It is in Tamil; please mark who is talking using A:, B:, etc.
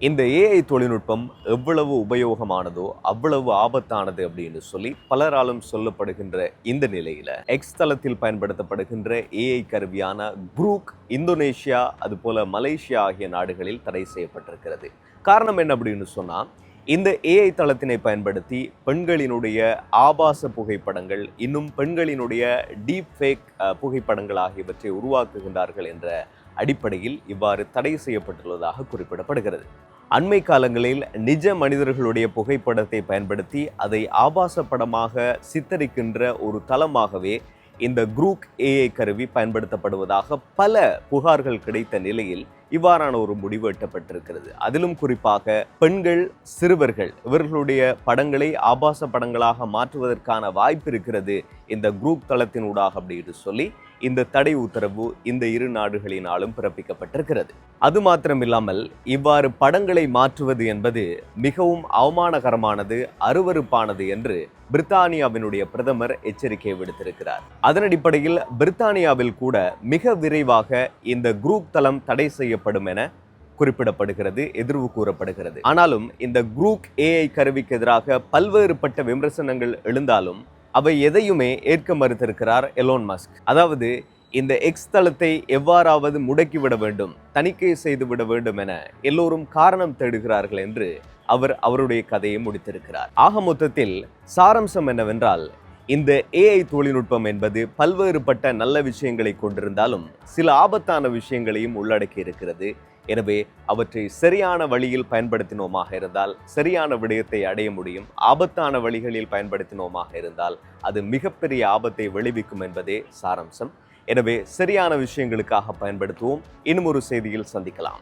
A: இந்த ஏஐ தொழில்நுட்பம் எவ்வளவு உபயோகமானதோ அவ்வளவு ஆபத்தானது அப்படின்னு சொல்லி பலராலும் சொல்லப்படுகின்ற இந்த நிலையில் எக்ஸ் தளத்தில் பயன்படுத்தப்படுகின்ற ஏஐ கருவியான குரூக் இந்தோனேஷியா அதுபோல மலேசியா ஆகிய நாடுகளில் தடை செய்யப்பட்டிருக்கிறது. காரணம் என்ன அப்படின்னு சொன்னால் இந்த ஏஐ தளத்தினை பயன்படுத்தி பெண்களினுடைய ஆபாச புகைப்படங்கள் இன்னும் பெண்களினுடைய டீப் ஃபேக் புகைப்படங்கள் ஆகியவற்றை உருவாக்குகின்றார்கள் என்ற அடிப்படையில் இவ்வாறு தடை செய்யப்பட்டுள்ளதாக குறிப்பிடப்படுகிறது. அண்மை காலங்களில் நிஜ மனிதர்களுடைய புகைப்படத்தை பயன்படுத்தி அதை ஆபாச படமாக சித்தரிக்கின்ற ஒரு தளமாகவே இந்த குரூக் ஏஐ கருவி பயன்படுத்தப்படுவதாக பல புகார்கள் கிடைத்த நிலையில் இவ்வாறான ஒரு முடிவு எட்டப்பட்டிருக்கிறது. அதிலும் குறிப்பாக பெண்கள் சிறுவர்கள் இவர்களுடைய படங்களை ஆபாச படங்களாக மாற்றுவதற்கான வாய்ப்பு இருக்கிறது. இந்த குரூப் தளத்தின் ஊடாக அப்படின்னு சொல்லி இந்த தடை உத்தரவு இந்த இரு நாடுகளினாலும் பிறப்பிக்கப்பட்டிருக்கிறது. அது மாத்திரமில்லாமல் இவ்வாறு படங்களை மாற்றுவது என்பது மிகவும் அவமானகரமானது அருவருப்பானது என்று பிரித்தானியாவினுடைய பிரதமர் எச்சரிக்கை விடுத்திருக்கிறார். அதன் அடிப்படையில் பிரித்தானியாவில் கூட மிக விரைவாக இந்த குரூப் தளம் தடை செய்யப்படும் என குறிப்பிடப்படுகிறது எதிர்வு கூறப்படுகிறது. ஆனாலும் இந்த குரூப் ஏஐ கருவிக்கு எதிராக பல்வேறுபட்ட விமர்சனங்கள் எழுந்தாலும் அவை எதையுமே ஏற்க மறுத்திருக்கிறார் எலோன் மஸ்க். அதாவது இந்த எக்ஸ் தளத்தை எவ்வாறாவது முடக்கிவிட வேண்டும் தணிக்கை செய்து விட வேண்டும் என எல்லோரும் காரணம் தேடுகிறார்கள் என்று அவர் அவருடைய கதையை முடித்திருக்கிறார். ஆக மொத்தத்தில் சாரம்சம் என்னவென்றால் இந்த ஏஐ தொழில்நுட்பம் என்பது பல்வேறுபட்ட நல்ல விஷயங்களை கொண்டிருந்தாலும் சில ஆபத்தான விஷயங்களையும் உள்ளடக்கி இருக்கிறது. எனவே அவற்றை சரியான வழியில் பயன்படுத்தினோமாக இருந்தால் சரியான விடயத்தை அடைய முடியும். ஆபத்தான வழிகளில் பயன்படுத்தினோமாக இருந்தால் அது மிகப்பெரிய ஆபத்தை விளைவிக்கும் என்பதே சாரம்சம். எனவே சரியான விஷயங்களுக்காக பயன்படுத்துவோம். இன்னும் ஒரு செய்தியில் சந்திக்கலாம்.